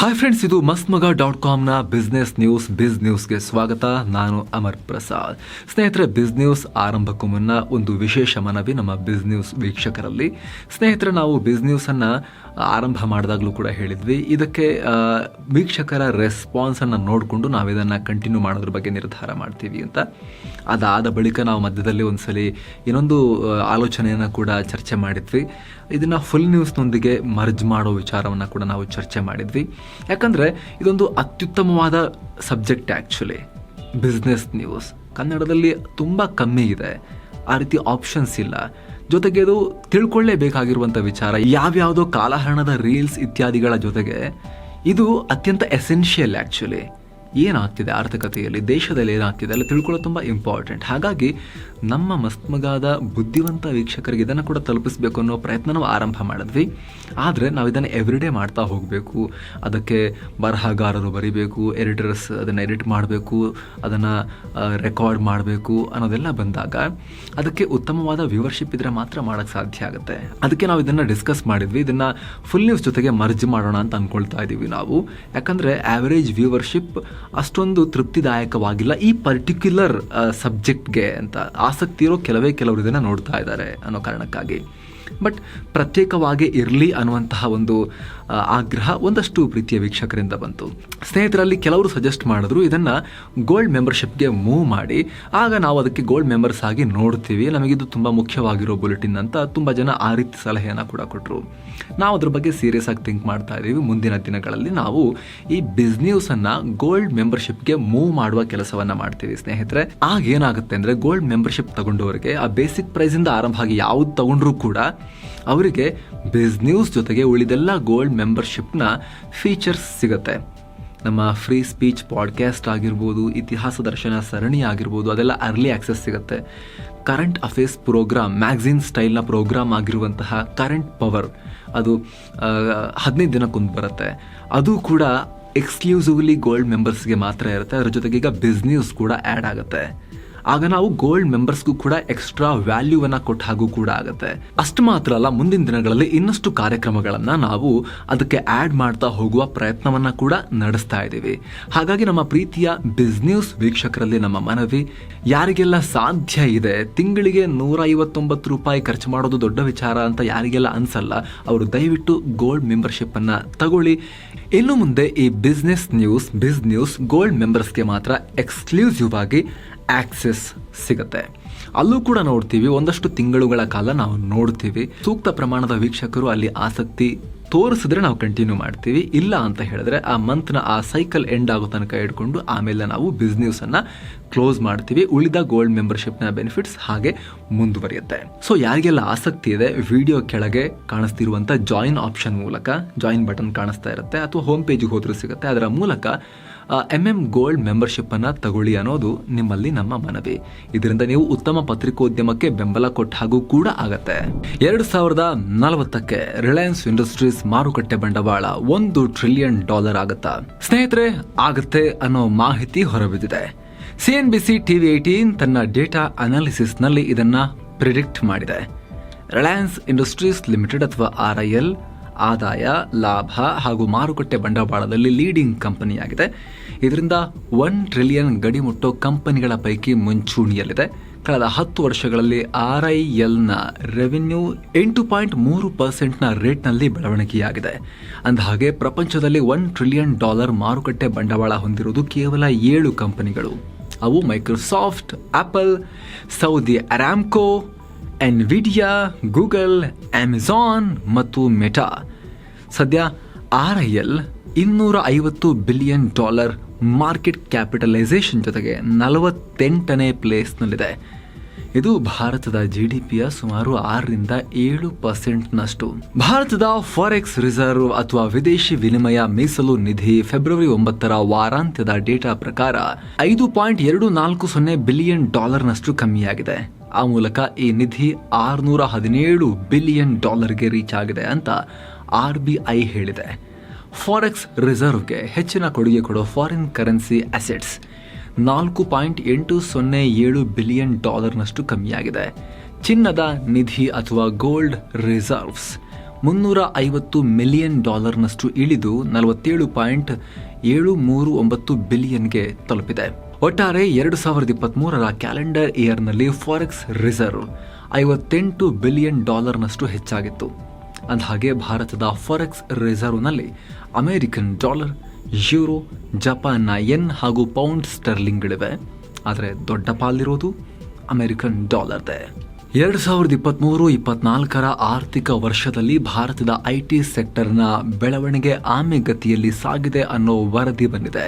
Hi friends ಇದು ಮಸ್ತ್ ಮಗ ಡಾಟ್ ಕಾಮ್ನ ಬಿಸ್ನೆಸ್ ನ್ಯೂಸ್ ಬಿಸ್ ನ್ಯೂಸ್ಗೆ ಸ್ವಾಗತ. ನಾನು ಅಮರ್ ಪ್ರಸಾದ್. ಸ್ನೇಹಿತರೆ ಬಿಸ್ ನ್ಯೂಸ್ ಆರಂಭಕ್ಕೂ ಮುನ್ನ ಒಂದು ವಿಶೇಷ ಮನವಿ ನಮ್ಮ ಬಿಸ್ ನ್ಯೂಸ್ ವೀಕ್ಷಕರಲ್ಲಿ. ಸ್ನೇಹಿತರೆ ನಾವು ಬಿಸ್ ನ್ಯೂಸನ್ನು ಆರಂಭ ಮಾಡಿದಾಗಲೂ ಕೂಡ ಹೇಳಿದ್ವಿ. ಇದಕ್ಕೆ ವೀಕ್ಷಕರ ರೆಸ್ಪಾನ್ಸನ್ನು ನೋಡಿಕೊಂಡು ನಾವು ಇದನ್ನು ಕಂಟಿನ್ಯೂ ಮಾಡೋದ್ರ ಬಗ್ಗೆ ನಿರ್ಧಾರ ಮಾಡ್ತೀವಿ ಅಂತ. ಅದಾದ ಬಳಿಕ ನಾವು ಮಧ್ಯದಲ್ಲಿ ಒಂದ್ಸಲಿ ಇನ್ನೊಂದು ಆ, ಆಲೋಚನೆಯನ್ನು ಕೂಡ ಚರ್ಚೆ ಮಾಡಿದ್ವಿ. ಇದನ್ನು ಫುಲ್ ನ್ಯೂಸ್ನೊಂದಿಗೆ ಮರ್ಜ್ ಮಾಡೋ ವಿಚಾರವನ್ನು ಕೂಡ ನಾವು ಚರ್ಚೆ ಮಾಡಿದ್ವಿ. ಯಾಕಂದರೆ ಇದೊಂದು ಅತ್ಯುತ್ತಮವಾದ ಸಬ್ಜೆಕ್ಟ್ ಆ್ಯಕ್ಚುಲಿ ಬಿಸ್ನೆಸ್ ನ್ಯೂಸ್ ಕನ್ನಡದಲ್ಲಿ ತುಂಬ ಕಮ್ಮಿ ಇದೆ, ಆ ರೀತಿ ಆಪ್ಷನ್ಸ್ ಇಲ್ಲ. ಜೊತೆಗೆ ಅದು ತಿಳ್ಕೊಳ್ಳೇಬೇಕಾಗಿರುವಂಥ ವಿಚಾರ, ಯಾವ್ಯಾವುದೋ ಕಾಲಹರಣದ ರೀಲ್ಸ್ ಇತ್ಯಾದಿಗಳ ಜೊತೆಗೆ ಇದು ಅತ್ಯಂತ ಎಸೆನ್ಷಿಯಲ್ ಆ್ಯಕ್ಚುಲಿ ಏನಾಗ್ತಿದೆ ಆರ್ಥಿಕತೆಯಲ್ಲಿ, ದೇಶದಲ್ಲಿ ಏನಾಗ್ತಿದೆ ಅಲ್ಲಿ ತಿಳ್ಕೊಳ್ಳೋದು ತುಂಬ ಇಂಪಾರ್ಟೆಂಟ್ ಹಾಗಾಗಿ ನಮ್ಮ ಮಸ್ತ್ಮಗಾದ ಬುದ್ಧಿವಂತ ವೀಕ್ಷಕರಿಗೆ ಇದನ್ನು ಕೂಡ ತಲುಪಿಸಬೇಕು ಅನ್ನೋ ಪ್ರಯತ್ನ ನಾವು ಆರಂಭ ಮಾಡಿದ್ವಿ. ಆದರೆ ನಾವು ಇದನ್ನು ಎವ್ರಿಡೇ ಮಾಡ್ತಾ ಹೋಗಬೇಕು. ಅದಕ್ಕೆ ಬರಹಗಾರರು ಬರೀಬೇಕು ಎಡಿಟರ್ಸ್ ಅದನ್ನು ಎಡಿಟ್ ಮಾಡಬೇಕು, ಅದನ್ನು ರೆಕಾರ್ಡ್ ಮಾಡಬೇಕು ಅನ್ನೋದೆಲ್ಲ ಬಂದಾಗ ಅದಕ್ಕೆ ಉತ್ತಮವಾದ ವ್ಯೂವರ್ಶಿಪ್ ಇದ್ರೆ ಮಾತ್ರ ಮಾಡೋಕ್ಕೆ ಸಾಧ್ಯ ಆಗುತ್ತೆ. ಅದಕ್ಕೆ ನಾವು ಇದನ್ನು ಡಿಸ್ಕಸ್ ಮಾಡಿದ್ವಿ. ಇದನ್ನು ಫುಲ್ ನ್ಯೂಸ್ ಜೊತೆಗೆ ಮರ್ಜ್ ಮಾಡೋಣ ಅಂತ ಅಂದ್ಕೊಳ್ತಾ ಇದ್ದೀವಿ ನಾವು. ಯಾಕಂದರೆ ಆ್ಯಾವರೇಜ್ ವ್ಯೂವರ್ಶಿಪ್ ಅಷ್ಟೊಂದು ತೃಪ್ತಿದಾಯಕವಾಗಿಲ್ಲ. ಈ ಪರ್ಟಿಕ್ಯುಲರ್ ಸಬ್ಜೆಕ್ಟ್ಗೆ ಅಂತ ಆಸಕ್ತಿ ಇರೋ ಕೆಲವೇ ಕೆಲವರು ಇದನ್ನು ನೋಡ್ತಾ ಇದ್ದಾರೆ ಅನ್ನೋ ಕಾರಣಕ್ಕಾಗಿ. ಬಟ್ ಪ್ರತ್ಯೇಕವಾಗಿ ಇರಲಿ ಅನ್ನುವಂತಹ ಒಂದು ಆಗ್ರಹ ಒಂದಷ್ಟು ಪ್ರೀತಿಯ ವೀಕ್ಷಕರಿಂದ ಬಂತು. ಸ್ನೇಹಿತರಲ್ಲಿ ಕೆಲವರು ಸಜೆಸ್ಟ್ ಮಾಡಿದ್ರು, ಇದನ್ನು ಗೋಲ್ಡ್ ಮೆಂಬರ್ಶಿಪ್ಗೆ ಮೂವ್ ಮಾಡಿ, ಆಗ ನಾವು ಅದಕ್ಕೆ ಗೋಲ್ಡ್ ಮೆಂಬರ್ಸ್ ಆಗಿ ನೋಡ್ತೀವಿ. ನಮಗಿದು ತುಂಬ ಮುಖ್ಯವಾಗಿರೋ ಬುಲೆಟಿನ್ ಅಂತ ತುಂಬ ಜನ ಆ ರೀತಿ ಸಲಹೆಯನ್ನು ಕೂಡ ಕೊಟ್ಟರು ನಾವು ಅದ್ರ ಬಗ್ಗೆ ಸೀರಿಯಸ್ ಆಗಿ ಥಿಂಕ್ ಮಾಡ್ತಾ ಇದ್ದೀವಿ. ಮುಂದಿನ ದಿನಗಳಲ್ಲಿ ನಾವು ಈ ಬಿಸ್ನ್ಯೂಸನ್ನು ಗೋಲ್ಡ್ ಮೆಂಬರ್ಶಿಪ್ಗೆ ಮೂವ್ ಮಾಡುವ ಕೆಲಸವನ್ನ ಮಾಡ್ತೀವಿ ಸ್ನೇಹಿತರೆ. ಆಗ ಏನಾಗುತ್ತೆ ಅಂದರೆ ಗೋಲ್ಡ್ ಮೆಂಬರ್ಶಿಪ್ ತಗೊಂಡವರಿಗೆ ಆ ಬೇಸಿಕ್ ಪ್ರೈಸಿಂದ ಆರಂಭ ಆಗಿ ಯಾವ್ದು ತಗೊಂಡ್ರೂ ಕೂಡ ಅವರಿಗೆ ಬಿಸ್ ನ್ಯೂಸ್ ಜೊತೆಗೆ ಉಳಿದೆಲ್ಲ ಗೋಲ್ಡ್ ಮೆಂಬರ್ಶಿಪ್ನ ಫೀಚರ್ಸ್ ಸಿಗುತ್ತೆ. ನಮ್ಮ ಫ್ರೀ ಸ್ಪೀಚ್ ಪಾಡ್ಕಾಸ್ಟ್ ಆಗಿರ್ಬೋದು, ಇತಿಹಾಸ ದರ್ಶನ ಸರಣಿ ಆಗಿರ್ಬೋದು, ಅದೆಲ್ಲ ಅರ್ಲಿ ಆಕ್ಸೆಸ್ ಸಿಗುತ್ತೆ. ಕರೆಂಟ್ ಅಫೇರ್ಸ್ ಪ್ರೋಗ್ರಾಮ್ ಮ್ಯಾಗ್ಝಿನ್ ಸ್ಟೈಲ್ನ ಪ್ರೋಗ್ರಾಮ್ ಆಗಿರುವಂತಹ ಕರೆಂಟ್ ಪವರ್ ಅದು ಹದಿನೈದು ದಿನಕ್ಕೊಂದು ಬರುತ್ತೆ. ಅದು ಕೂಡ ಎಕ್ಸ್ಕ್ಲೂಸಿವ್ಲಿ ಗೋಲ್ಡ್ ಮೆಂಬರ್ಸ್ಗೆ ಮಾತ್ರ ಇರುತ್ತೆ. ಅದ್ರ ಜೊತೆಗೆ ಈಗ ಬಿಸ್ನೆಸ್ ಕೂಡ ಆ್ಯಡ್ ಆಗುತ್ತೆ. ಆಗ ನಾವು ಗೋಲ್ಡ್ ಮೆಂಬರ್ಸ್ಗೂ ಕೂಡ ಎಕ್ಸ್ಟ್ರಾ ವ್ಯಾಲ್ಯೂವನ್ನ ಕೊಟ್ಟ ಹಾಗೂ ಕೂಡ ಆಗುತ್ತೆ. ಅಷ್ಟು ಮಾತ್ರ ಅಲ್ಲ, ಮುಂದಿನ ದಿನಗಳಲ್ಲಿ ಇನ್ನಷ್ಟು ಕಾರ್ಯಕ್ರಮಗಳನ್ನ ನಾವು ಅದಕ್ಕೆ ಆಡ್ ಮಾಡ್ತಾ ಹೋಗುವ ಪ್ರಯತ್ನವನ್ನ ಕೂಡ ನಡೆಸ್ತಾ ಇದ್ದೀವಿ. ಹಾಗಾಗಿ ನಮ್ಮ ಪ್ರೀತಿಯ ಬಿಸ್ನೆಸ್ ವೀಕ್ಷಕರಲ್ಲಿ ನಮ್ಮ ಮನವಿ, ಯಾರಿಗೆಲ್ಲ ಸಾಧ್ಯ ಇದೆ, ತಿಂಗಳಿಗೆ ನೂರ ಐವತ್ತೊಂಬತ್ತು ರೂಪಾಯಿ ಖರ್ಚು ಮಾಡೋದು ದೊಡ್ಡ ವಿಚಾರ ಅಂತ ಯಾರಿಗೆಲ್ಲ ಅನ್ಸಲ್ಲ, ಅವರು ದಯವಿಟ್ಟು ಗೋಲ್ಡ್ ಮೆಂಬರ್ಶಿಪ್ ಅನ್ನ ತಗೊಳ್ಳಿ. ಇನ್ನು ಮುಂದೆ ಈ business news biz news gold ಮೆಂಬರ್ಸ್ಗೆ ಮಾತ್ರ ಎಕ್ಸ್ಕ್ಲೂಸಿವ್ ಆಗಿ ಆಕ್ಸೆಸ್ ಸಿಗುತ್ತೆ. ಅಲ್ಲೂ ಕೂಡ ನೋಡ್ತೀವಿ, ಒಂದಷ್ಟು ತಿಂಗಳುಗಳ ಕಾಲ ನಾವು ನೋಡ್ತೀವಿ. ಸೂಕ್ತ ಪ್ರಮಾಣದ ವೀಕ್ಷಕರು ಅಲ್ಲಿ ಆಸಕ್ತಿ ತೋರಿಸಿದ್ರೆ ನಾವು ಕಂಟಿನ್ಯೂ ಮಾಡ್ತೀವಿ. ಇಲ್ಲ ಅಂತ ಹೇಳಿದ್ರೆ ಆ ಮಂತ್ನ ಆ ಸೈಕಲ್ ಎಂಡ್ ಆಗೋ ತನಕ ಇಟ್ಕೊಂಡು ಆಮೇಲೆ ನಾವು ಬಿಸ್ನೆಸ್ ಅನ್ನ ಕ್ಲೋಸ್ ಮಾಡ್ತೀವಿ. ಉಳಿದ ಗೋಲ್ಡ್ ಮೆಂಬರ್ಶಿಪ್ನ ಬೆನಿಫಿಟ್ಸ್ ಹಾಗೆ ಮುಂದುವರಿಯುತ್ತೆ. ಸೊ ಯಾರಿಗೆಲ್ಲ ಆಸಕ್ತಿ ಇದೆ ವಿಡಿಯೋ ಕೆಳಗೆ ಕಾಣಿಸ್ತಿರುವಂಥ ಜಾಯಿನ್ ಆಪ್ಷನ್ ಮೂಲಕ ಜಾಯಿನ್ ಬಟನ್ ಕಾಣಿಸ್ತಾ ಇರುತ್ತೆ, ಅಥವಾ ಹೋಮ್ ಪೇಜಿಗೆ ಹೋದರೂ ಸಿಗುತ್ತೆ. ಅದರ ಮೂಲಕ ಎಂ ಎಂ ಗೋಲ್ಡ್ ಮೆಂಬರ್ಶಿಪ್ ಅನ್ನ ತಗೊಳ್ಳಿ ಅನ್ನೋದು ನಿಮ್ಮಲ್ಲಿ ನಮ್ಮ ಮನವಿ. ಇದರಿಂದ ನೀವು ಉತ್ತಮ ಪತ್ರಿಕೋದ್ಯಮಕ್ಕೆ ಬೆಂಬಲ ಕೊಟ್ಟ ಹಾಗೂ ಕೂಡ ಆಗತ್ತೆ. ಎರಡು ಸಾವಿರದ ನಲವತ್ತಕ್ಕೆ ರಿಲಯನ್ಸ್ ಇಂಡಸ್ಟ್ರೀಸ್ ಮಾರುಕಟ್ಟೆ ಬಂಡವಾಳ ಒಂದು ಟ್ರಿಲಿಯನ್ ಡಾಲರ್ ಆಗತ್ತಾ? ಸ್ನೇಹಿತರೆ, ಆಗತ್ತೆ ಅನ್ನೋ ಮಾಹಿತಿ ಹೊರಬಿದ್ದಿದೆ. C N BC TV eighteen ತನ್ನ ಡೇಟಾ ಅನಾಲಿಸಿಸ್ನಲ್ಲಿ ಇದನ್ನ ಪ್ರಿಡಿಕ್ಟ್ ಮಾಡಿದೆ. ರಿಲಯನ್ಸ್ ಇಂಡಸ್ಟ್ರೀಸ್ ಲಿಮಿಟೆಡ್ ಅಥವಾ ಆರ್ ಐ ಎಲ್ ಆದಾಯ, ಲಾಭ ಹಾಗೂ ಮಾರುಕಟ್ಟೆ ಬಂಡವಾಳದಲ್ಲಿ ಲೀಡಿಂಗ್ ಕಂಪನಿಯಾಗಿದೆ ಇದರಿಂದ ಒನ್ ಟ್ರಿಲಿಯನ್ ಗಡಿ ಮುಟ್ಟೋ ಕಂಪನಿಗಳ ಪೈಕಿ ಮುಂಚೂಣಿಯಲ್ಲಿದೆ. ಕಳೆದ ಹತ್ತು ವರ್ಷಗಳಲ್ಲಿ ಆರ್ ಐ ಎಲ್ನ ರೆವಿನ್ಯೂ ಎಂಟು ಪಾಯಿಂಟ್ ಮೂರು ಪರ್ಸೆಂಟ್ನ ರೇಟ್ನಲ್ಲಿ ಬೆಳವಣಿಗೆಯಾಗಿದೆ. ಅಂದಹಾಗೆ ಪ್ರಪಂಚದಲ್ಲಿ ಒನ್ ಟ್ರಿಲಿಯನ್ ಡಾಲರ್ ಮಾರುಕಟ್ಟೆ ಬಂಡವಾಳ ಹೊಂದಿರುವುದು ಕೇವಲ ಏಳು ಕಂಪನಿಗಳು. ಅವು Microsoft Apple Saudi Aramco Nvidia Google Amazon ಮತ್ತು ಮೆಟಾ ಸದ್ಯ ಆರ್ ಐ ಎಲ್ ಇನ್ನೂರ ಐವತ್ತು ಬಿಲಿಯನ್ ಡಾಲರ್ ಮಾರ್ಕೆಟ್ ಕ್ಯಾಪಿಟಲೈಸೇಷನ್ ಜೊತೆಗೆ ನಲವತ್ತೆಂಟನೇ ಪ್ಲೇಸ್ನಲ್ಲಿದೆ. ಇದು ಭಾರತದ ಜಿ ಡಿ ಪಿಯ ಸುಮಾರು ಆರರಿಂದ ಏಳು ಪರ್ಸೆಂಟ್ನಷ್ಟು. ಭಾರತದ ಫಾರೆಕ್ಸ್ ರಿಸರ್ವ್ ಅಥವಾ ವಿದೇಶಿ ವಿನಿಮಯ ಮೀಸಲು ನಿಧಿ ಫೆಬ್ರವರಿ ಒಂಬತ್ತರ ವಾರಾಂತ್ಯದ ಡೇಟಾ ಪ್ರಕಾರ ಐದು ಪಾಯಿಂಟ್ ಎರಡು ನಾಲ್ಕು ಸೊನ್ನೆ ಬಿಲಿಯನ್ ಡಾಲರ್ನಷ್ಟು ಕಮ್ಮಿಯಾಗಿದೆ. ಆ ಮೂಲಕ ಈ ನಿಧಿ ಆರುನೂರ ಹದಿನೇಳು ಬಿಲಿಯನ್ ಡಾಲರ್ಗೆ ರೀಚ್ ಆಗಿದೆ ಅಂತ ಆರ್ ಬಿ ಐ ಹೇಳಿದೆ. ಫಾರೆಕ್ಸ್ ರಿಸರ್ವ್ಗೆ ಹೆಚ್ಚಿನ ಕೊಡುಗೆ ಕೊಡೋ ಫಾರಿನ್ ಕರೆನ್ಸಿ ಅಸೆಟ್ಸ್ ನಾಲ್ಕು ಪಾಯಿಂಟ್ ಎಂಟು ಸೊನ್ನೆ ಏಳು ಬಿಲಿಯನ್ ಡಾಲರ್ನಷ್ಟು ಕಮ್ಮಿಯಾಗಿದೆ. ಚಿನ್ನದ ನಿಧಿ ಅಥವಾ ಗೋಲ್ಡ್ ರಿಸರ್ವ್ಸ್ ಮುನ್ನೂರ ಐವತ್ತು ಮಿಲಿಯನ್ ಡಾಲರ್ನಷ್ಟು ಇಳಿದು ನಲವತ್ತೇಳು ಪಾಯಿಂಟ್ ಏಳು ಮೂರು ಒಂಬತ್ತು ಬಿಲಿಯನ್ಗೆ ತಲುಪಿದೆ. ಒಟ್ಟಾರೆ ಎರಡು ಸಾವಿರದ ಇಪ್ಪತ್ತ್ಮೂರರ ಕ್ಯಾಲೆಂಡರ್ ಇಯರ್ನಲ್ಲಿ ಫಾರೆಕ್ಸ್ ರಿಸರ್ವ್ ಐವತ್ತೆಂಟು ಬಿಲಿಯನ್ ಡಾಲರ್ನಷ್ಟು ಹೆಚ್ಚಾಗಿತ್ತು. ಅಂದಹಾಗೆ ಭಾರತದ ಫಾರೆಕ್ಸ್ ರಿಸರ್ವ್ನಲ್ಲಿ ಅಮೆರಿಕನ್ ಡಾಲರ್, ಯೂರೋ, ಜಪಾನ್ನ ಎನ್ ಹಾಗೂ ಪೌಂಡ್ ಸ್ಟರ್ಲಿಂಗ್ಗಳಿವೆ. ಆದರೆ ದೊಡ್ಡ ಪಾಲಿರೋದು ಅಮೆರಿಕನ್ ಡಾಲರ್ದೆ. ಎರಡು ಸಾವಿರದ ಇಪ್ಪತ್ತ್ಮೂರು ಇಪ್ಪತ್ನಾಲ್ಕರ ಆರ್ಥಿಕ ವರ್ಷದಲ್ಲಿ ಭಾರತದ ಐ ಟಿ ಸೆಕ್ಟರ್ನ ಬೆಳವಣಿಗೆ ಆಮೆಗತಿಯಲ್ಲಿ ಸಾಗಿದೆ ಅನ್ನೋ ವರದಿ ಬಂದಿದೆ.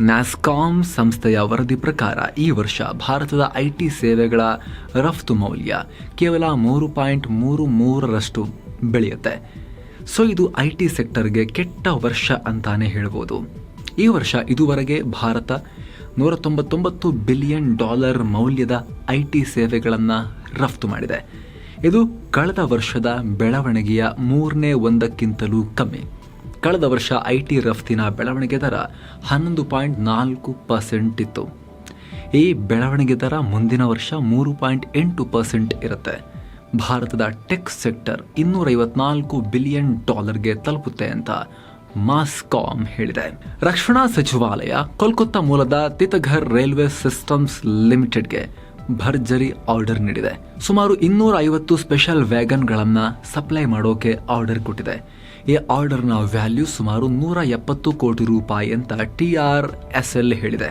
ನ್ಯಾಸ್ಕಾಮ್ ಸಂಸ್ಥೆಯ ವರದಿ ಪ್ರಕಾರ ಈ ವರ್ಷ ಭಾರತದ ಐ ಟಿ ಸೇವೆಗಳ ರಫ್ತು ಮೌಲ್ಯ ಕೇವಲ ಮೂರು ಪಾಯಿಂಟ್ ಮೂರು ಮೂರರಷ್ಟು ಬೆಳೆಯುತ್ತೆ. ಸೊ ಇದು ಐ ಟಿ ಸೆಕ್ಟರ್ಗೆ ಕೆಟ್ಟ ವರ್ಷ ಅಂತಾನೆ ಹೇಳ್ಬೋದು. ಈ ವರ್ಷ ಇದುವರೆಗೆ ಭಾರತ ನೂರ ತೊಂಬತ್ತೊಂಬತ್ತು ಬಿಲಿಯನ್ ಡಾಲರ್ ಮೌಲ್ಯದ ಐ ಟಿ ಸೇವೆಗಳನ್ನು ರಫ್ತು ಮಾಡಿದೆ. ಇದು ಕಳೆದ ವರ್ಷದ ಬೆಳವಣಿಗೆಯ ಮೂರನೇ ಒಂದಕ್ಕಿಂತಲೂ ಕಮ್ಮಿ. ಕಳೆದ ವರ್ಷ ಐ ಟಿ ರಫ್ತಿನ ಬೆಳವಣಿಗೆ ದರ ಹನ್ನೊಂದು ಪಾಯಿಂಟ್ ನಾಲ್ಕು ಪರ್ಸೆಂಟ್ ಇತ್ತು. ಈ ಬೆಳವಣಿಗೆ ದರ ಮುಂದಿನ ವರ್ಷ ಮೂರು ಪಾಯಿಂಟ್ ಎಂಟು ಪರ್ಸೆಂಟ್ ಇರುತ್ತೆ. ಭಾರತದ ಟೆಕ್ ಸೆಕ್ಟರ್ ಇನ್ನೂರೈವತ್ನಾಲ್ಕು ಬಿಲಿಯನ್ ಡಾಲರ್ಗೆ ತಲುಪುತ್ತೆ ಅಂತ ಮಾಸ್ಕಾಮ್ ಹೇಳಿದೆ. ರಕ್ಷಣಾ ಸಚಿವಾಲಯ ಕೋಲ್ಕತ್ತಾ ಮೂಲದ ತಿತಘರ್ ರೈಲ್ವೆ ಸಿಸ್ಟಮ್ಸ್ ಲಿಮಿಟೆಡ್ಗೆ ಭರ್ಜರಿ ಆರ್ಡರ್ ನೀಡಿದೆ. ಸುಮಾರು ಇನ್ನೂರ ಐವತ್ತು ಸ್ಪೆಷಲ್ ವ್ಯಾಗನ್ಗಳನ್ನು ಸಪ್ಲೈ ಮಾಡೋಕೆ ಆರ್ಡರ್ ಕೊಟ್ಟಿದೆ. ಈ ಆರ್ಡರ್ನ ವ್ಯಾಲ್ಯೂ ಸುಮಾರು ನೂರ ಎಪ್ಪತ್ತು ಕೋಟಿ ರೂಪಾಯಿ ಅಂತ ಟಿ ಆರ್ ಎಸ್ ಎಲ್ ಹೇಳಿದೆ.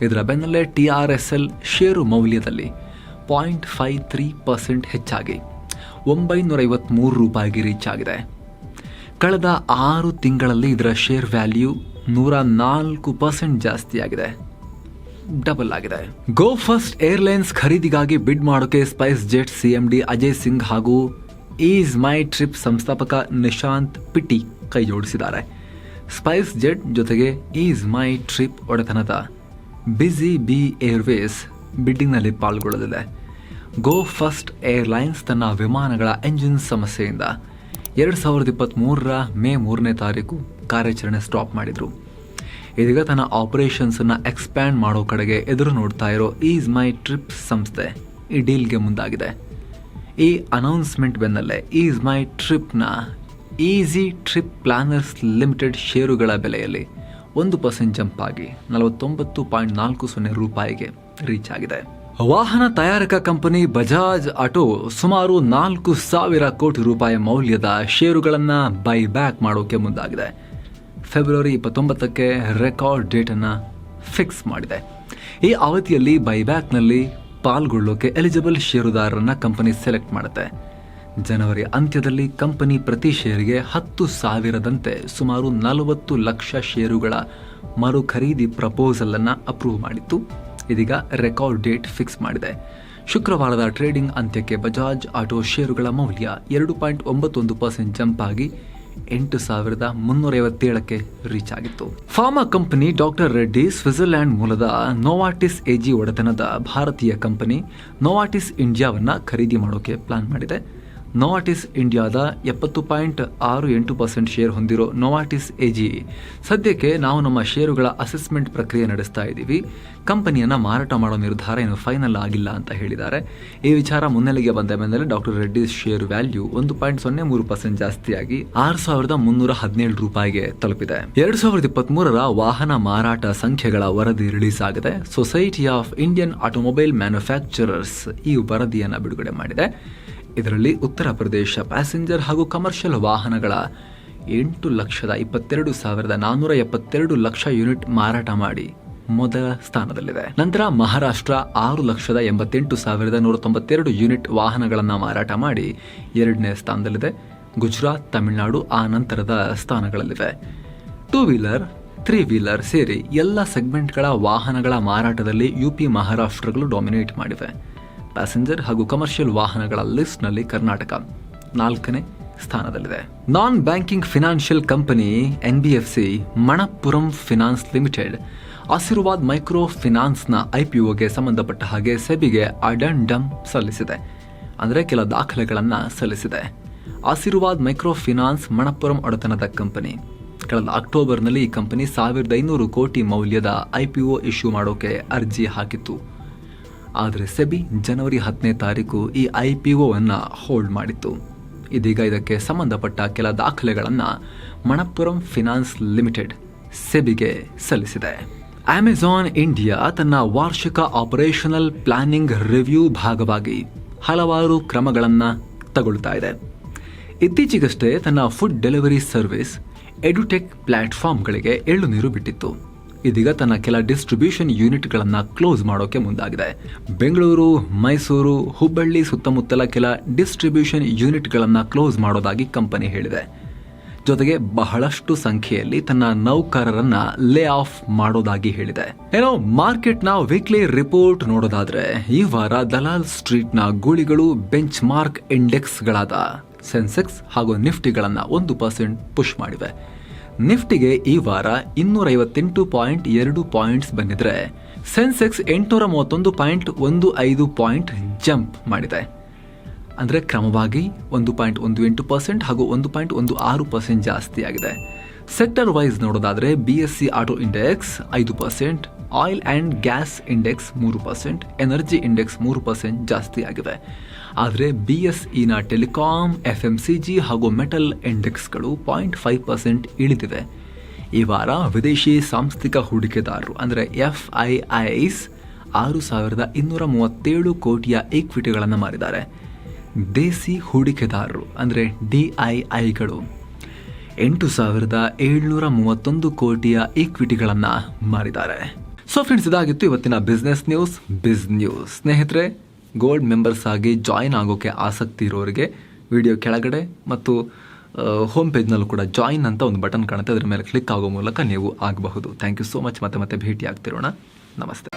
ಇದರ ಬೆನ್ನಲ್ಲೇ T R S L share ಮೌಲ್ಯದಲ್ಲಿ ಪಾಯಿಂಟ್ ಫೈವ್ ತ್ರೀ ಪರ್ಸೆಂಟ್ ಹೆಚ್ಚಾಗಿ ಒಂಬೈನೂರ ಐವತ್ತ್ಮೂರು ರೂಪಾಯಿಗೆ ರೀಚ್ ಆಗಿದೆ. ಕಳೆದ ಆರು ತಿಂಗಳಲ್ಲಿ ಇದರ ಶೇರ್ ವ್ಯಾಲ್ಯೂ ನೂರ ನಾಲ್ಕು ಪರ್ಸೆಂಟ್ ಜಾಸ್ತಿಯಾಗಿದೆ. ಡಬಲ್ ಆಗಿದೆ. ಗೋ ಫಸ್ಟ್ ಏರ್ಲೈನ್ಸ್ ಖರೀದಿಗಾಗಿ ಬಿಡ್ ಮಾಡೋಕೆ SpiceJet C M D Ajay Singh ಹಾಗೂ ಈಸ್ ಮೈ ಟ್ರಿಪ್ ಸಂಸ್ಥಾಪಕ ನಿಶಾಂತ್ ಪಿಟಿ ಕೈ ಜೋಡಿಸಿದ್ದಾರೆ. ಸ್ಪೈಸ್ ಜೆಟ್ ಜೊತೆಗೆ ಈಸ್ ಮೈ ಟ್ರಿಪ್ ಒಡೆತನದ ಬಿಸಿ ಬಿ ಏರ್ವೇಸ್ ಬಿಡ್ಡಿಂಗ್ನಲ್ಲಿ ಪಾಲ್ಗೊಳ್ಳಲಿದೆ. ಗೋ ಫಸ್ಟ್ ಏರ್ಲೈನ್ಸ್ ತನ್ನ ವಿಮಾನಗಳ ಎಂಜಿನ್ ಸಮಸ್ಯೆಯಿಂದ ಎರಡು ಸಾವಿರದ ಇಪ್ಪತ್ತ್ಮೂರರ ಮೇ ಮೂರನೇ ತಾರೀಕು ಕಾರ್ಯಾಚರಣೆ ಸ್ಟಾಪ್ ಮಾಡಿದರು. ಇದೀಗ ತನ್ನ ಆಪರೇಷನ್ಸನ್ನು ಎಕ್ಸ್ಪ್ಯಾಂಡ್ ಮಾಡೋ ಕಡೆಗೆ ಎದುರು ನೋಡ್ತಾ ಇರೋ ಈಸ್ ಮೈ ಟ್ರಿಪ್ ಸಂಸ್ಥೆ ಈ ಡೀಲ್ಗೆ ಮುಂದಾಗಿದೆ. ಈ ಅನೌನ್ಸ್ಮೆಂಟ್ ಬೆನ್ನಲ್ಲೇ ಈಸ್ ಮೈ ಟ್ರಿಪ್ನ ಈಸಿ ಟ್ರಿಪ್ ಪ್ಲಾನರ್ಸ್ ಲಿಮಿಟೆಡ್ ಷೇರುಗಳ ಬೆಲೆಯಲ್ಲಿ ಒಂದು ಪರ್ಸೆಂಟ್ ಜಂಪ್ ಆಗಿ ನಲವತ್ತೊಂಬತ್ತು ಪಾಯಿಂಟ್ ನಾಲ್ಕು ಸೊನ್ನೆ ರೂಪಾಯಿಗೆ ರೀಚ್ ಆಗಿದೆ. ವಾಹನ ತಯಾರಕ ಕಂಪನಿ ಬಜಾಜ್ ಆಟೋ ಸುಮಾರು ನಾಲ್ಕು ಸಾವಿರ ಕೋಟಿ ರೂಪಾಯಿ ಮೌಲ್ಯದ ಷೇರುಗಳನ್ನು ಬೈ ಬ್ಯಾಕ್ ಮಾಡೋಕೆ ಮುಂದಾಗಿದೆ. ಫೆಬ್ರವರಿ ಇಪ್ಪತ್ತೊಂಬತ್ತಕ್ಕೆ ರೆಕಾರ್ಡ್ ಡೇಟನ್ನು ಫಿಕ್ಸ್ ಮಾಡಿದೆ. ಈ ಅವಧಿಯಲ್ಲಿ ಬೈಬ್ಯಾಕ್ನಲ್ಲಿ ಪಾಲ್ಗೊಳ್ಳೋಕೆ ಎಲಿಜಿಬಲ್ ಷೇರುದಾರರನ್ನು ಕಂಪನಿ ಸೆಲೆಕ್ಟ್ ಮಾಡುತ್ತೆ. ಜನವರಿ ಅಂತ್ಯದಲ್ಲಿ ಕಂಪನಿ ಪ್ರತಿ ಷೇರಿಗೆ ಹತ್ತು ಸಾವಿರದಂತೆ ಸುಮಾರು ನಲವತ್ತು ಲಕ್ಷ ಷೇರುಗಳ ಮರು ಖರೀದಿ ಪ್ರಪೋಸಲನ್ನು ಅಪ್ರೂವ್ ಮಾಡಿತ್ತು. ಇದೀಗ ರೆಕಾರ್ಡ್ ಡೇಟ್ ಫಿಕ್ಸ್ ಮಾಡಿದೆ. ಶುಕ್ರವಾರದ ಟ್ರೇಡಿಂಗ್ ಅಂತ್ಯಕ್ಕೆ ಬಜಾಜ್ ಆಟೋ ಷೇರುಗಳ ಮೌಲ್ಯ ಎರಡು ಪಾಯಿಂಟ್ ಒಂಬತ್ತೊಂದು ಪರ್ಸೆಂಟ್ ಜಂಪ್ ಆಗಿ ಎಂಟು ಸಾವಿರದ ಮುನ್ನೂರೈವತ್ತೇಳಕ್ಕೆ ರೀಚ್ ಆಗಿತ್ತು. Pharma company doctor Reddy Switzerland ಮೂಲದ ನೋವಾಟಿಸ್ ಎಜಿ ಒಡೆತನದ ಭಾರತೀಯ ಕಂಪನಿ ನೋವಾಟಿಸ್ ಇಂಡಿಯಾವನ್ನ ಖರೀದಿ ಮಾಡೋಕೆ ಪ್ಲಾನ್ ಮಾಡಿದೆ. ನೋವಾಟಿಸ್ ಇಂಡಿಯಾದ ಎಪ್ಪತ್ತು ಪಾಯಿಂಟ್ ಆರು ಎಂಟು ಪರ್ಸೆಂಟ್ ಶೇರ್ ಹೊಂದಿರೋ ನೋವಾಟಿಸ್ ಎಜಿ ಸದ್ಯಕ್ಕೆ ನಾವು ನಮ್ಮ ಷೇರುಗಳ ಅಸೆಸ್ಮೆಂಟ್ ಪ್ರಕ್ರಿಯೆ ನಡೆಸ್ತಾ ಇದ್ದೀವಿ. ಕಂಪನಿಯನ್ನು ಮಾರಾಟ ಮಾಡೋ ನಿರ್ಧಾರ ಏನು ಫೈನಲ್ ಆಗಿಲ್ಲ ಅಂತ ಹೇಳಿದ್ದಾರೆ. ಈ ವಿಚಾರ ಮುನ್ನೆಲೆಗೆ ಬಂದ ಮೇಲೆ ಡಾಕ್ಟರ್ ರೆಡ್ಡಿ ಶೇರ್ ವ್ಯಾಲ್ಯೂ ಒಂದು ಪಾಯಿಂಟ್ ಸೊನ್ನೆ ಮೂರು ಪರ್ಸೆಂಟ್ ಜಾಸ್ತಿಯಾಗಿ ಆರು ಸಾವಿರದ ಮುನ್ನೂರ ಹದಿನೇಳು ರೂಪಾಯಿಗೆ ತಲುಪಿದೆ. ಎರಡು ಸಾವಿರದ ಇಪ್ಪತ್ತ್ ಮೂರರ ವಾಹನ ಮಾರಾಟ ಸಂಖ್ಯೆಗಳ ವರದಿ ರಿಲೀಸ್ ಆಗಿದೆ. Society of Indian automobile manufacturers ಈ ವರದಿಯನ್ನು ಬಿಡುಗಡೆ ಮಾಡಿದೆ. ಇದರಲ್ಲಿ ಉತ್ತರ ಪ್ರದೇಶ ಪ್ಯಾಸೆಂಜರ್ ಹಾಗೂ ಕಮರ್ಷಿಯಲ್ ವಾಹನಗಳ ಎಂಟು ಲಕ್ಷದ ಇಪ್ಪತ್ತೆರಡು ಸಾವಿರದ ನಾನ್ನೂರ ಎಪ್ಪತ್ತೆರಡು ಲಕ್ಷ ಯೂನಿಟ್ ಮಾರಾಟ ಮಾಡಿ ಮೊದಲ ಸ್ಥಾನದಲ್ಲಿದೆ. ನಂತರ ಮಹಾರಾಷ್ಟ್ರ ಆರು ಲಕ್ಷದ ಎಂಬತ್ತೆಂಟು ಸಾವಿರದ ನೂರ ತೊಂಬತ್ತೆರಡು ಯೂನಿಟ್ ವಾಹನಗಳನ್ನು ಮಾರಾಟ ಮಾಡಿ ಎರಡನೇ ಸ್ಥಾನದಲ್ಲಿದೆ. ಗುಜರಾತ್, ತಮಿಳುನಾಡು ಆ ನಂತರದ ಸ್ಥಾನಗಳಲ್ಲಿವೆ. ಟೂ ವೀಲರ್ ತ್ರೀ ವೀಲರ್ ಸೇರಿ ಎಲ್ಲ ಸೆಗ್ಮೆಂಟ್ಗಳ ವಾಹನಗಳ ಮಾರಾಟದಲ್ಲಿ ಯುಪಿ ಮಹಾರಾಷ್ಟ್ರಗಳು ಡಾಮಿನೇಟ್ ಮಾಡಿವೆ. ಪ್ಯಾಸೆಂಜರ್ ಹಾಗೂ ಕಮರ್ಷಿಯಲ್ ವಾಹನಗಳ ಲಿಸ್ಟ್ನಲ್ಲಿ ಕರ್ನಾಟಕ ನಾಲ್ಕನೇ ಸ್ಥಾನದಲ್ಲಿದೆ. Non banking financial company N B F C Manappuram finance limited Ashirvad micro ಫಿನಾನ್ಸ್ನ ಐಪಿಒಗೆ ಸಂಬಂಧಪಟ್ಟ ಹಾಗೆ ಸೆಬಿಗೆ ಅಡಂಡಮ್ ಸಲ್ಲಿಸಿದೆ. ಅಂದರೆ ಕೆಲ ದಾಖಲೆಗಳನ್ನು ಸಲ್ಲಿಸಿದೆ. ಆಶೀರ್ವಾದ್ ಮೈಕ್ರೋ ಫಿನಾನ್ಸ್ ಮಣಪುರಂ ಒಡೆತನದ ಕಂಪನಿ. ಕಳೆದ ಅಕ್ಟೋಬರ್ನಲ್ಲಿ ಈ ಕಂಪನಿ ಸಾವಿರದ ಐನೂರು ಕೋಟಿ ಮೌಲ್ಯದ ಐಪಿಒ ಇಶ್ಯೂ ಮಾಡೋಕೆ ಅರ್ಜಿ ಹಾಕಿತ್ತು. ಆದರೆ ಸೆಬಿ ಜನವರಿ ಹತ್ತನೇ ತಾರೀಕು ಈ ಐ ಪಿ ಒವನ್ನು ಹೋಲ್ಡ್ ಮಾಡಿತ್ತು. ಇದೀಗ ಇದಕ್ಕೆ ಸಂಬಂಧಪಟ್ಟ ಕೆಲ ದಾಖಲೆಗಳನ್ನು ಮಣಪ್ಪುರಂ ಫಿನಾನ್ಸ್ ಲಿಮಿಟೆಡ್ ಸೆಬಿಗೆ ಸಲ್ಲಿಸಿದೆ. ಅಮೆಜಾನ್ ಇಂಡಿಯಾ ತನ್ನ ವಾರ್ಷಿಕ ಆಪರೇಷನಲ್ ಪ್ಲಾನಿಂಗ್ ರಿವ್ಯೂ ಭಾಗವಾಗಿ ಹಲವಾರು ಕ್ರಮಗಳನ್ನು ತಗೊಳ್ತಾ ಇದೆ. ಇತ್ತೀಚೆಗಷ್ಟೇ ತನ್ನ ಫುಡ್ ಡೆಲಿವರಿ ಸರ್ವಿಸ್ ಎಡುಟೆಕ್ ಪ್ಲಾಟ್ಫಾರ್ಮ್ಗಳಿಗೆ ಎಳ್ಳು ನೀರು ಬಿಟ್ಟಿತ್ತು. ಇದೀಗ ತನ್ನ ಕೆಲ ಡಿಸ್ಟ್ರಿಬ್ಯೂಷನ್ ಯೂನಿಟ್ಗಳನ್ನು ಕ್ಲೋಸ್ ಮಾಡೋಕೆ ಮುಂದಾಗಿದೆ. ಬೆಂಗಳೂರು, ಮೈಸೂರು, ಹುಬ್ಬಳ್ಳಿ ಸುತ್ತಮುತ್ತಲ ಕೆಲ ಡಿಸ್ಟ್ರಿಬ್ಯೂಷನ್ ಯೂನಿಟ್ಗಳನ್ನು ಕ್ಲೋಸ್ ಮಾಡೋದಾಗಿ ಕಂಪನಿ ಹೇಳಿದೆ. ಜೊತೆಗೆ ಬಹಳಷ್ಟು ಸಂಖ್ಯೆಯಲ್ಲಿ ತನ್ನ ನೌಕರರನ್ನ ಲೇ ಆಫ್ ಮಾಡೋದಾಗಿ ಹೇಳಿದೆ. ಏನೋ ಮಾರ್ಕೆಟ್ನ ವೀಕ್ಲಿ ರಿಪೋರ್ಟ್ ನೋಡೋದಾದ್ರೆ ಈ ವಾರ ದಲಾಲ್ ಸ್ಟ್ರೀಟ್ನ ಗೂಳಿಗಳು ಬೆಂಚ್ ಮಾರ್ಕ್ ಇಂಡೆಕ್ಸ್ಗಳಾದ ಸೆನ್ಸೆಕ್ಸ್ ಹಾಗೂ ನಿಫ್ಟಿಗಳನ್ನ ಒಂದು ಪರ್ಸೆಂಟ್ ಪುಷ್ ಮಾಡಿವೆ. ನಿಫ್ಟಿಗೆ ಈ ವಾರ ಇನ್ನೂರೈವತ್ತೆಂಟು ಪಾಯಿಂಟ್ ಎರಡು ಪಾಯಿಂಟ್ಸ್ ಬಂದಿದ್ರೆ, ಸೆನ್ಸೆಕ್ಸ್ ಎಂಟುನೂರ ಮೂವತ್ತೊಂದು ಪಾಯಿಂಟ್ ಒಂದು ಐದು ಪಾಯಿಂಟ್ ಜಂಪ್ ಮಾಡಿದೆ. ಅಂದರೆ ಕ್ರಮವಾಗಿ ಒಂದು ಪಾಯಿಂಟ್ ಒಂದು ಎಂಟು ಪರ್ಸೆಂಟ್ ಹಾಗೂ ಒಂದು ಪಾಯಿಂಟ್ ಒಂದು ಆರು ಪರ್ಸೆಂಟ್ ಜಾಸ್ತಿ ಆಗಿದೆ ಸೆಕ್ಟರ್ ವೈಸ್ ನೋಡೋದಾದರೆ B S C auto index ಐದು percent oil and gas index ಮೂರು ಪರ್ಸೆಂಟ್, ಎನರ್ಜಿ ಇಂಡೆಕ್ಸ್ ಮೂರು ಪರ್ಸೆಂಟ್ ಜಾಸ್ತಿ ಆಗಿದೆ ಆದರೆ ಬಿ ಎಸ್ ಇನ telecom F M C G ಹಾಗೂ ಮೆಟಲ್ ಇಂಡೆಕ್ಸ್ಗಳು ಪಾಯಿಂಟ್ ಫೈವ್ ಪರ್ಸೆಂಟ್ ಇಳಿದಿವೆ. ಈ ವಾರ ವಿದೇಶಿ ಸಾಂಸ್ಥಿಕ ಹೂಡಿಕೆದಾರರು, ಅಂದರೆ ಎಫ್ ಐ ಐಸ್ ಆರು ಸಾವಿರದ ಇನ್ನೂರ ಮೂವತ್ತೇಳು ಕೋಟಿಯ ಈಕ್ವಿಟಿಗಳನ್ನು ಮಾರಿದ್ದಾರೆ. ದೇಸಿ ಹೂಡಿಕೆದಾರರು, ಅಂದರೆ ಡಿ ಐ ಐಗಳು, ಎಂಟು ಸಾವಿರದ ಏಳ್ನೂರ ಮೂವತ್ತೊಂದು ಕೋಟಿಯ ಈಕ್ವಿಟಿಗಳನ್ನು ಮಾರಿದ್ದಾರೆ. ಸೊ ಫ್ರೆಂಡ್ಸ್ ಇದಾಗಿತ್ತು ಇವತ್ತಿನ ಬಿಸ್ನೆಸ್ ನ್ಯೂಸ್ ಬಿಸ್ ನ್ಯೂಸ್ ಸ್ನೇಹಿತರೆ ಗೋಲ್ಡ್ ಮೆಂಬರ್ಸ್ ಆಗಿ ಜಾಯಿನ್ ಆಗೋಕ್ಕೆ ಆಸಕ್ತಿ ಇರೋರಿಗೆ ವಿಡಿಯೋ ಕೆಳಗಡೆ ಮತ್ತು ಹೋಮ್ ಪೇಜ್ನಲ್ಲೂ ಕೂಡ ಜಾಯಿನ್ ಅಂತ ಒಂದು ಬಟನ್ ಕಾಣುತ್ತೆ. ಅದರ ಮೇಲೆ ಕ್ಲಿಕ್ ಆಗೋ ಮೂಲಕ ನೀವು ಆಗಬಹುದು. ಥ್ಯಾಂಕ್ ಯು ಸೋ ಮಚ್ ಮತ್ತೆ ಮತ್ತೆ ಭೇಟಿ ಆಗ್ತಿರೋಣ ನಮಸ್ತೆ.